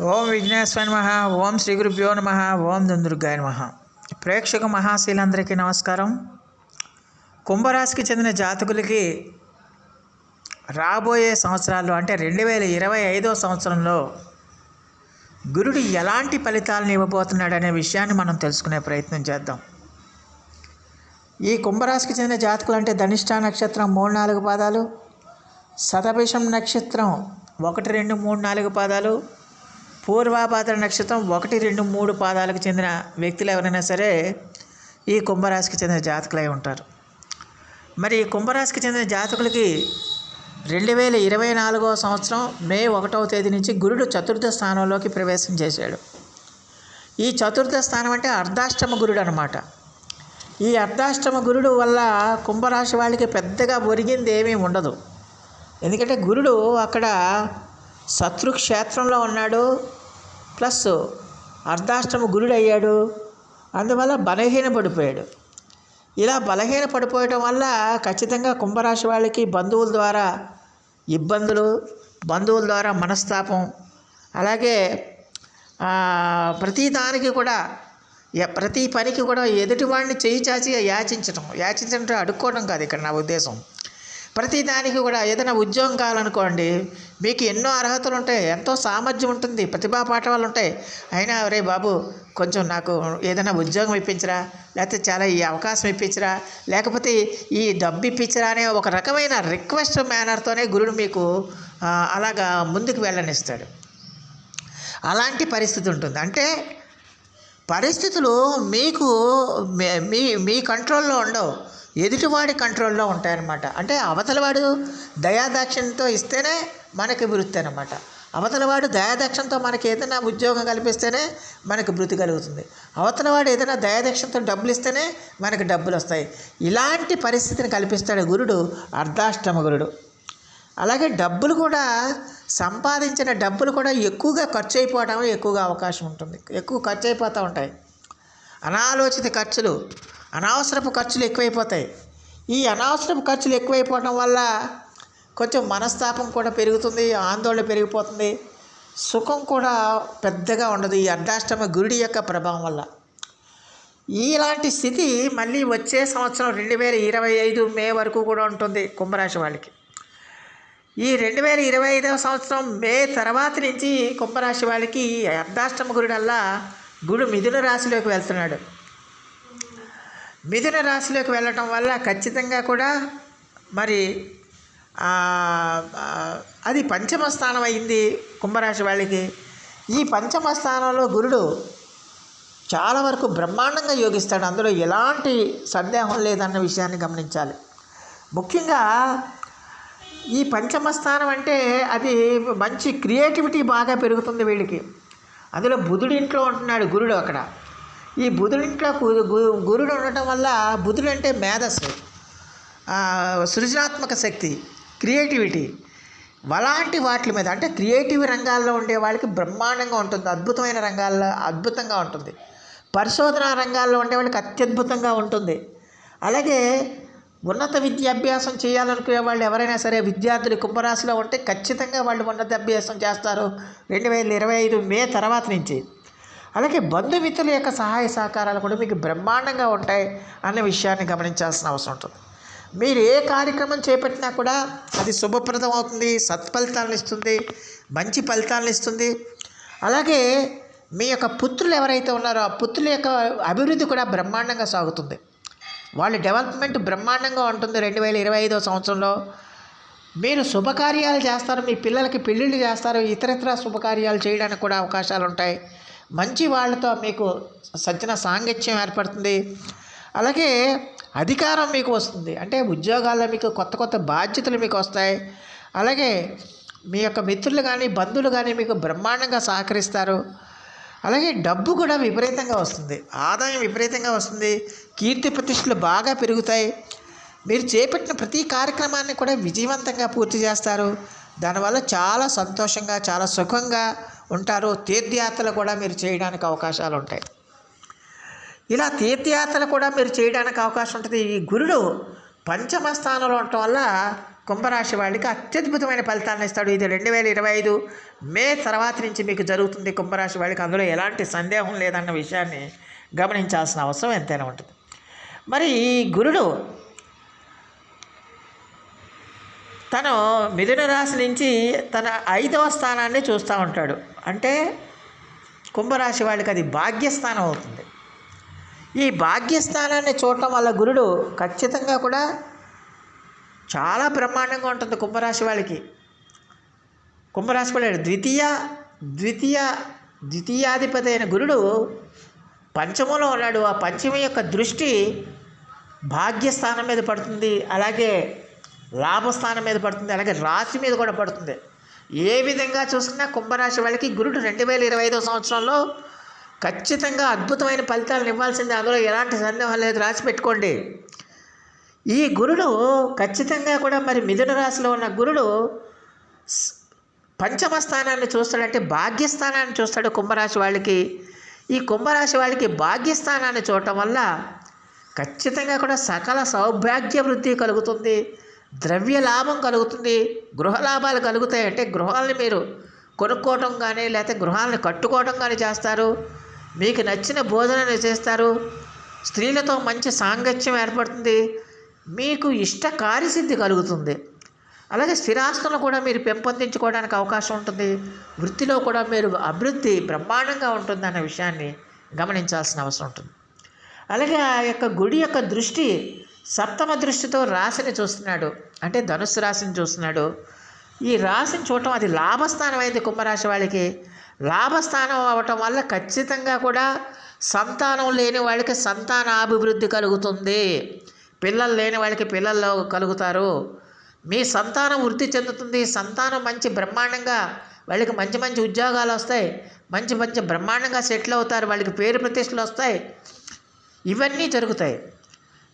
ఓం విఘ్నేశ్వర నమ ఓం శ్రీ గురుభ్యో నమ ఓం దుందుర్గాయ నమ. ప్రేక్షక మహాశీలందరికీ నమస్కారం. కుంభరాశికి చెందిన జాతకులకి రాబోయే సంవత్సరాల్లో అంటే రెండు వేల ఇరవై ఐదో సంవత్సరంలో గురుడు ఎలాంటి ఫలితాలను ఇవ్వబోతున్నాడు అనే విషయాన్ని మనం తెలుసుకునే ప్రయత్నం చేద్దాం. ఈ కుంభరాశికి చెందిన జాతకులు అంటే ధనిష్ట నక్షత్రం మూడు నాలుగు పాదాలు శతభిషం నక్షత్రం ఒకటి రెండు మూడు నాలుగు పాదాలు పూర్వాపాత్ర నక్షత్రం ఒకటి రెండు మూడు పాదాలకు చెందిన వ్యక్తులు ఎవరైనా సరే ఈ కుంభరాశికి చెందిన జాతకులై ఉంటారు. మరి ఈ కుంభరాశికి చెందిన జాతకులకి రెండు వేల ఇరవై నాలుగవ సంవత్సరం మే ఒకటవ తేదీ నుంచి గురుడు చతుర్థ స్థానంలోకి ప్రవేశం చేశాడు. ఈ చతుర్థ స్థానం అంటే అర్ధాష్టమ గురుడు అనమాట ఈ అర్ధాష్టమ గురుడు వల్ల కుంభరాశి వాళ్ళకి పెద్దగా ఒరిగింది ఏమీ ఉండదు. ఎందుకంటే గురుడు అక్కడ శత్రు క్షేత్రంలో ఉన్నాడు. ప్లస్ అర్ధాష్టమ గురుడు అయ్యాడు అందువల్ల బలహీన పడిపోయాడు ఇలా బలహీన పడిపోయడం వల్ల ఖచ్చితంగా కుంభరాశి వాళ్ళకి బంధువుల ద్వారా ఇబ్బందులు బంధువుల ద్వారా మనస్తాపం అలాగే ప్రతి దానికి కూడా ప్రతి పనికి కూడా ఎదుటివాడిని చేయి చాచి యాచించడం యాచించడం అడుక్కోవడం కాదు ఇక్కడ నా ఉద్దేశం. ప్రతిదానికి కూడా ఏదైనా ఉద్యోగం కావాలనుకోండి మీకు ఎన్నో అర్హతలు ఉంటాయి ఎంతో సామర్థ్యం ఉంటుంది ప్రతిభా పాఠవాలు ఉంటాయి. అయినా రే బాబు కొంచెం నాకు ఏదైనా ఉద్యోగం ఇప్పించరా లేకపోతే చాలా ఈ అవకాశం ఇప్పించరా లేకపోతే ఈ డబ్బు ఇప్పించరా అనే ఒక రకమైన రిక్వెస్ట్ మేనర్తోనే గురుడు మీకు అలాగా ముందుకు వెళ్ళనిస్తాడు. అలాంటి పరిస్థితి ఉంటుంది. అంటే పరిస్థితులు మీకు మీ మీ కంట్రోల్లో ఉండవు. ఎదుటివాడి కంట్రోల్లో ఉంటాయన్నమాట. అంటే అవతలవాడు దయాదాక్షిణ్యంతో ఇస్తేనే మనకి వృత్తి అనమాట అవతలవాడు దయాదక్షంతో మనకి ఏదైనా ఉద్యోగం కల్పిస్తేనే మనకి వృత్తి కలుగుతుంది. అవతలవాడు ఏదైనా దయాదక్షంతో డబ్బులు ఇస్తేనే మనకి డబ్బులు వస్తాయి. ఇలాంటి పరిస్థితిని కల్పిస్తాడు గురుడు అర్ధాష్టమ గురుడు. అలాగే డబ్బులు కూడా సంపాదించిన డబ్బులు కూడా ఎక్కువగా ఖర్చు అయిపోవడం ఎక్కువగా అవకాశం ఉంటుంది. ఎక్కువ ఖర్చు అయిపోతూ ఉంటాయి. అనాలోచిత ఖర్చులు అనవసరపు ఖర్చులు ఎక్కువైపోతాయి. ఈ అనవసరపు ఖర్చులు ఎక్కువైపోవడం వల్ల కొంచెం మనస్తాపం కూడా పెరుగుతుంది ఆందోళన పెరిగిపోతుంది. సుఖం కూడా పెద్దగా ఉండదు ఈ అర్ధాష్టమ గురుడి యొక్క ప్రభావం వల్ల. ఇలాంటి స్థితి మళ్ళీ వచ్చే సంవత్సరం రెండు వేల ఇరవై ఐదు మే వరకు కూడా ఉంటుంది కుంభరాశి వాళ్ళకి. ఈ రెండు వేల ఇరవై ఐదవ సంవత్సరం మే తర్వాత నుంచి కుంభరాశి వాళ్ళకి అర్ధాష్టమ గురుడల్లా గుడు మిథున రాశిలోకి వెళ్తున్నాడు. మిథున రాశిలోకి వెళ్ళటం వల్ల ఖచ్చితంగా కూడా మరి అది పంచమ స్థానం అయింది కుంభరాశి వాళ్ళకి. ఈ పంచమ స్థానంలో గురుడు చాలా వరకు బ్రహ్మాండంగా యోగిస్తాడు. అందులో ఎలాంటి సందేహం లేదన్న విషయాన్ని గమనించాలి. ముఖ్యంగా ఈ పంచమ స్థానం అంటే అది మంచి క్రియేటివిటీ బాగా పెరుగుతుంది వీళ్ళకి. అందులో బుధుడి ఇంట్లో ఉంటున్నాడు గురుడు అక్కడ. ఈ బుధుడింట్లో గురుడు ఉండటం వల్ల బుధుడు అంటే మేధస్సు సృజనాత్మక శక్తి క్రియేటివిటీ. అలాంటి వాటి మీద అంటే క్రియేటివ్ రంగాల్లో ఉండే వాళ్ళకి బ్రహ్మాండంగా ఉంటుంది అద్భుతమైన రంగాల్లో అద్భుతంగా ఉంటుంది. పరిశోధన రంగాల్లో ఉండే వాళ్ళకి అత్యద్భుతంగా ఉంటుంది. అలాగే ఉన్నత విద్యాభ్యాసం చేయాలనుకునే వాళ్ళు ఎవరైనా సరే విద్యార్థులు కుంభరాశిలో ఉంటే ఖచ్చితంగా వాళ్ళు ఉన్నత అభ్యాసం చేస్తారు. రెండు వేల ఇరవై ఐదు మే తర్వాత నుంచి. అలాగే బంధుమిత్రుల యొక్క సహాయ సహకారాలు కూడా మీకు బ్రహ్మాండంగా ఉంటాయి అన్న విషయాన్ని గమనించాల్సిన అవసరం ఉంటుంది. మీరు ఏ కార్యక్రమం చేపట్టినా కూడా అది శుభప్రదం అవుతుంది సత్ఫలితాలను ఇస్తుంది మంచి ఫలితాలను ఇస్తుంది. అలాగే మీ యొక్క పుత్రులు ఎవరైతే ఉన్నారో ఆ పుత్రుల యొక్క అభివృద్ధి కూడా బ్రహ్మాండంగా సాగుతుంది. వాళ్ళ డెవలప్మెంట్ బ్రహ్మాండంగా ఉంటుంది రెండు వేల ఇరవై ఐదో సంవత్సరంలో. మీరు శుభకార్యాలు చేస్తారు మీ పిల్లలకి పెళ్ళిళ్ళు చేస్తారు ఇతరత్ర శుభకార్యాలు చేయడానికి కూడా అవకాశాలు ఉంటాయి. మంచి వాళ్ళతో మీకు సజ్జన సాంగత్యం ఏర్పడుతుంది. అలాగే అధికారం మీకు వస్తుంది. అంటే ఉద్యోగాల్లో మీకు కొత్త కొత్త బాధ్యతలు మీకు వస్తాయి. అలాగే మీ యొక్క మిత్రులు కానీ బంధువులు కానీ మీకు బ్రహ్మాండంగా సహకరిస్తారు. అలాగే డబ్బు కూడా విపరీతంగా వస్తుంది. ఆదాయం విపరీతంగా వస్తుంది. కీర్తి ప్రతిష్టలు బాగా పెరుగుతాయి. మీరు చేపట్టిన ప్రతి కార్యక్రమాన్ని కూడా విజయవంతంగా పూర్తి చేస్తారు. దానివల్ల చాలా సంతోషంగా చాలా సుఖంగా ఉంటారు తీర్థయాత్రలు కూడా మీరు చేయడానికి అవకాశాలు ఉంటాయి. ఇలా తీర్థయాత్రలు కూడా మీరు చేయడానికి అవకాశం ఉంటుంది. ఈ గురుడు పంచమ స్థానంలో ఉండటం వల్ల కుంభరాశి వాళ్ళకి అత్యద్భుతమైన ఫలితాలను ఇస్తాడు. ఇది రెండు వేల ఇరవై ఐదు మే తర్వాత నుంచి మీకు జరుగుతుంది కుంభరాశి వాళ్ళకి. అందులో ఎలాంటి సందేహం లేదన్న విషయాన్ని గమనించాల్సిన అవసరం ఎంతైనా ఉంటుంది. మరి ఈ గురుడు తను మిథున రాశి నుంచి తన ఐదవ స్థానాన్ని చూస్తూ ఉంటాడు. అంటే కుంభరాశి వాళ్ళకి అది భాగ్యస్థానం అవుతుంది. ఈ భాగ్యస్థానాన్ని చూడటం వల్ల గురుడు ఖచ్చితంగా కూడా చాలా బ్రహ్మాండంగా ఉంటుంది కుంభరాశి వాళ్ళకి. కుంభరాశి వాళ్ళ ద్వితీయ ద్వితీయ ద్వితీయాధిపతి అయిన గురుడు పంచమంలో ఉన్నాడు. ఆ పంచమి యొక్క దృష్టి భాగ్యస్థానం మీద పడుతుంది. అలాగే లాభస్థానం మీద పడుతుంది. అలాగే రాశి మీద కూడా పడుతుంది. ఏ విధంగా చూసుకున్నా కుంభరాశి వాళ్ళకి గురుడు రెండు వేల ఇరవై ఐదో సంవత్సరంలో ఖచ్చితంగా అద్భుతమైన ఫలితాలను ఇవ్వాల్సిందే. అందులో ఎలాంటి సందేహం లేదు. రాసి పెట్టుకోండి. ఈ గురుడు ఖచ్చితంగా కూడా మరి మిథున రాశిలో ఉన్న గురుడు పంచమ స్థానాన్ని చూస్తాడంటే భాగ్యస్థానాన్ని చూస్తాడు కుంభరాశి వాళ్ళకి. ఈ కుంభరాశి వాళ్ళకి భాగ్యస్థానాన్ని చూడటం వల్ల ఖచ్చితంగా కూడా సకల సౌభాగ్య వృద్ధి కలుగుతుంది. ద్రవ్య లాభం కలుగుతుంది గృహ లాభాలు కలుగుతాయి అంటే గృహాలని మీరు కొనుక్కోవటం కానీ లేకపోతే గృహాలను కట్టుకోవటం కానీ చేస్తారు. మీకు నచ్చిన భోజనాన్ని చేస్తారు. స్త్రీలతో మంచి సాంగత్యం ఏర్పడుతుంది. మీకు ఇష్ట కార్యసిద్ధి కలుగుతుంది. అలాగే స్థిరాస్తులను కూడా మీరు పెంపొందించుకోవడానికి అవకాశం ఉంటుంది. వృత్తిలో కూడా మీరు అభివృద్ధి బ్రహ్మాండంగా ఉంటుంది అనే విషయాన్ని గమనించాల్సిన అవసరం ఉంటుంది. అలాగే ఆ యొక్క గుడి యొక్క దృష్టి సప్తమ దృష్టితో రాశిని చూస్తున్నాడు. అంటే ధనుస్సు రాశిని చూస్తున్నాడు. ఈ రాశిని చూడటం అది లాభస్థానం అయింది కుంభరాశి వాళ్ళకి. లాభస్థానం అవ్వటం వల్ల ఖచ్చితంగా కూడా సంతానం లేని వాళ్ళకి సంతాన అభివృద్ధి కలుగుతుంది. పిల్లలు లేని వాళ్ళకి పిల్లలు కలుగుతారు. మీ సంతానం వృద్ధి చెందుతుంది. సంతానం మంచి బ్రహ్మాండంగా వాళ్ళకి మంచి మంచి ఉద్యోగాలు వస్తాయి. మంచి మంచి బ్రహ్మాండంగా సెటిల్ అవుతారు. వాళ్ళకి పేరు ప్రతిష్టలు వస్తాయి. ఇవన్నీ జరుగుతాయి.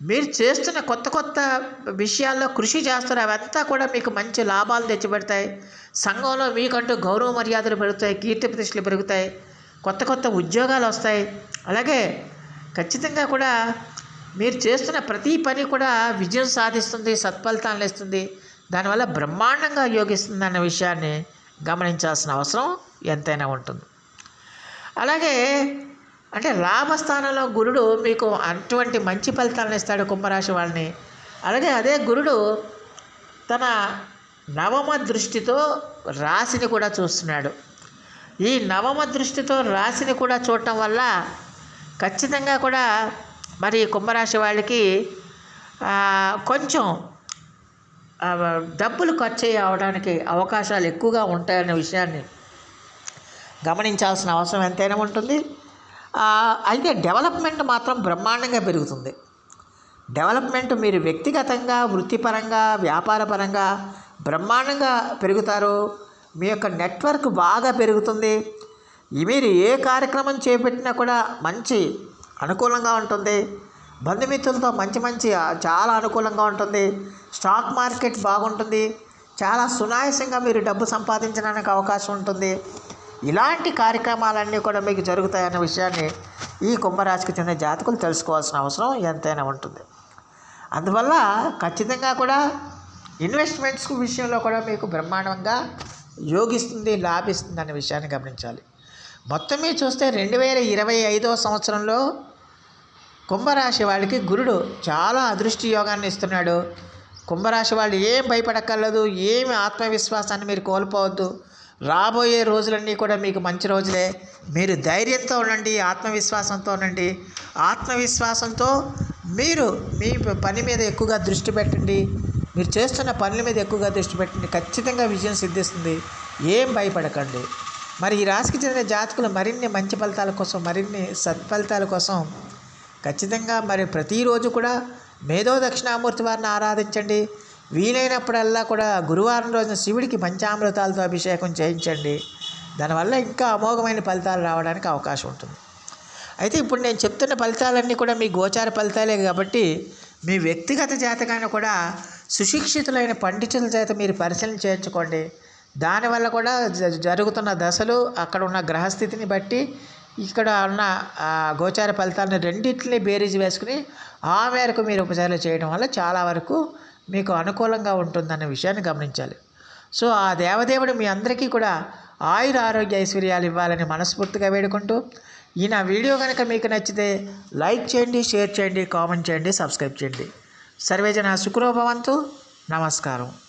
మీరు చేస్తున్న కొత్త కొత్త విషయాల్లో కృషి చేస్తారు అవంతా కూడా మీకు మంచి లాభాలు తెచ్చిపెడతాయి. సంఘంలో మీకంటూ గౌరవ మర్యాదలు పెరుగుతాయి కీర్తి ప్రతిష్టలు పెరుగుతాయి కొత్త కొత్త ఉద్యోగాలు వస్తాయి. అలాగే ఖచ్చితంగా కూడా మీరు చేస్తున్న ప్రతి పని కూడా విజయం సాధిస్తుంది సత్ఫలితాలను ఇస్తుంది. దానివల్ల బ్రహ్మాండంగా యోగిస్తుంది అన్న విషయాన్ని గమనించాల్సిన అవసరం ఎంతైనా ఉంటుంది. అలాగే అంటే లాభస్థానంలో గురుడు మీకు అటువంటి మంచి ఫలితాలను ఇస్తాడు కుంభరాశి వాళ్ళని. అలాగే అదే గురుడు తన నవమ దృష్టితో రాశిని కూడా చూస్తున్నాడు. ఈ నవమ దృష్టితో రాశిని కూడా చూడటం వల్ల ఖచ్చితంగా కూడా మరి కుంభరాశి వాళ్ళకి కొంచెం డబ్బులు ఖర్చు అవడానికి అవకాశాలు ఎక్కువగా ఉంటాయనే విషయాన్ని గమనించాల్సిన అవసరం ఎంతైనా ఉంటుంది. అయితే డెవలప్మెంట్ మాత్రం బ్రహ్మాండంగా పెరుగుతుంది. డెవలప్మెంట్ మీరు వ్యక్తిగతంగా వృత్తిపరంగా వ్యాపారపరంగా బ్రహ్మాండంగా పెరుగుతారు. మీ యొక్క నెట్వర్క్ బాగా పెరుగుతుంది. మీరు ఏ కార్యక్రమం చేపట్టినా కూడా మంచి అనుకూలంగా ఉంటుంది. బంధుమిత్రులతో మంచి మంచి చాలా అనుకూలంగా ఉంటుంది. స్టాక్ మార్కెట్ బాగుంటుంది. చాలా సునాయాసంగా మీరు డబ్బు సంపాదించడానికి అవకాశం ఉంటుంది. ఇలాంటి కార్యక్రమాలన్నీ కూడా మీకు జరుగుతాయన్న విషయాన్ని ఈ కుంభరాశికి చెందిన జాతకులు తెలుసుకోవాల్సిన అవసరం ఎంతైనా ఉంటుంది. అందువల్ల ఖచ్చితంగా కూడా ఇన్వెస్ట్మెంట్స్ విషయంలో కూడా మీకు బ్రహ్మాండంగా యోగిస్తుంది లాభిస్తుంది అనే విషయాన్ని గమనించాలి. మొత్తం మీద చూస్తే రెండు వేల ఇరవై ఐదో సంవత్సరంలో కుంభరాశి వాళ్ళకి గురుడు చాలా అదృష్టి యోగాన్ని ఇస్తున్నాడు. కుంభరాశి వాళ్ళు ఏం భయపడక్కర్లేదు ఏమి ఆత్మవిశ్వాసాన్ని మీరు కోల్పోవద్దు. రాబోయే రోజులన్నీ కూడా మీకు మంచి రోజులే. మీరు ధైర్యంతో ఉండండి ఆత్మవిశ్వాసంతో ఉండండి. ఆత్మవిశ్వాసంతో మీరు మీ పని మీద ఎక్కువగా దృష్టి పెట్టండి. మీరు చేస్తున్న పనుల మీద ఎక్కువగా దృష్టి పెట్టండి. ఖచ్చితంగా విజయం సిద్ధిస్తుంది. ఏం భయపడకండి. మరి ఈ రాశికి చెందిన జాతకులు మరిన్ని మంచి ఫలితాల కోసం మరిన్ని సత్ఫలితాల కోసం ఖచ్చితంగా మరి ప్రతిరోజు కూడా మేధో దక్షిణామూర్తి వారిని ఆరాధించండి. వీలైనప్పుడల్లా కూడా గురువారం రోజున శివుడికి పంచామృతాలతో అభిషేకం చేయించండి. దానివల్ల ఇంకా అమోఘమైన ఫలితాలు రావడానికి అవకాశం ఉంటుంది. అయితే ఇప్పుడు నేను చెప్తున్న ఫలితాలన్నీ కూడా మీ గోచార ఫలితాలే కాబట్టి మీ వ్యక్తిగత జాతకాన్ని కూడా సుశిక్షితులైన పండితుల చేత మీరు పరిశీలన చేయించుకోండి. దానివల్ల కూడా జ- జరుగుతున్న దశలు అక్కడ ఉన్న గ్రహస్థితిని బట్టి ఇక్కడ ఉన్న గోచార ఫలితాలను రెండింటిని బేరీజ్ వేసుకుని ఆ మేరకు మీరు ఉపచారాలు చేయడం వల్ల చాలా వరకు మీకు అనుకూలంగా ఉంటుందన్న విషయాన్ని గమనించాలి. సో ఆ దేవదేవుడు మీ అందరికీ కూడా ఆయుర ఆరోగ్య ఐశ్వర్యాలు ఇవ్వాలని మనస్ఫూర్తిగా వేడుకుంటూ ఈ నా వీడియో కనుక మీకు నచ్చితే లైక్ చేయండి షేర్ చేయండి కామెంట్ చేయండి సబ్స్క్రైబ్ చేయండి. సర్వేజన సుఖరోభవంతు నమస్కారం.